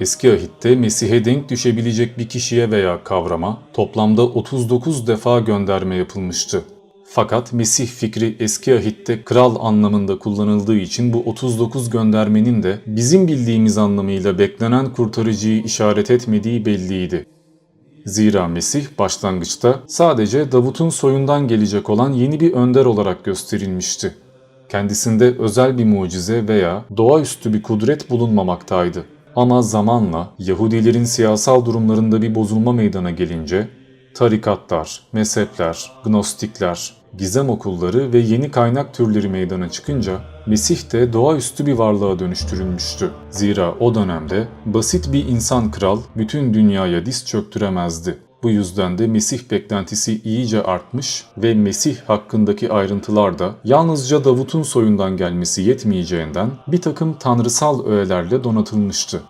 Eski ahitte Mesih'e denk düşebilecek bir kişiye veya kavrama toplamda 39 defa gönderme yapılmıştı. Fakat Mesih fikri eski ahitte kral anlamında kullanıldığı için bu 39 göndermenin de bizim bildiğimiz anlamıyla beklenen kurtarıcıyı işaret etmediği belliydi. Zira Mesih başlangıçta sadece Davut'un soyundan gelecek olan yeni bir önder olarak gösterilmişti. Kendisinde özel bir mucize veya doğaüstü bir kudret bulunmamaktaydı. Ama zamanla Yahudilerin siyasal durumlarında bir bozulma meydana gelince tarikatlar, mezhepler, gnostikler, gizem okulları ve yeni kaynak türleri meydana çıkınca Mesih de doğaüstü bir varlığa dönüştürülmüştü. Zira o dönemde basit bir insan kral bütün dünyaya diz çöktüremezdi. Bu yüzden de Mesih beklentisi iyice artmış ve Mesih hakkındaki ayrıntılar da yalnızca Davut'un soyundan gelmesi yetmeyeceğinden bir takım tanrısal öğelerle donatılmıştı.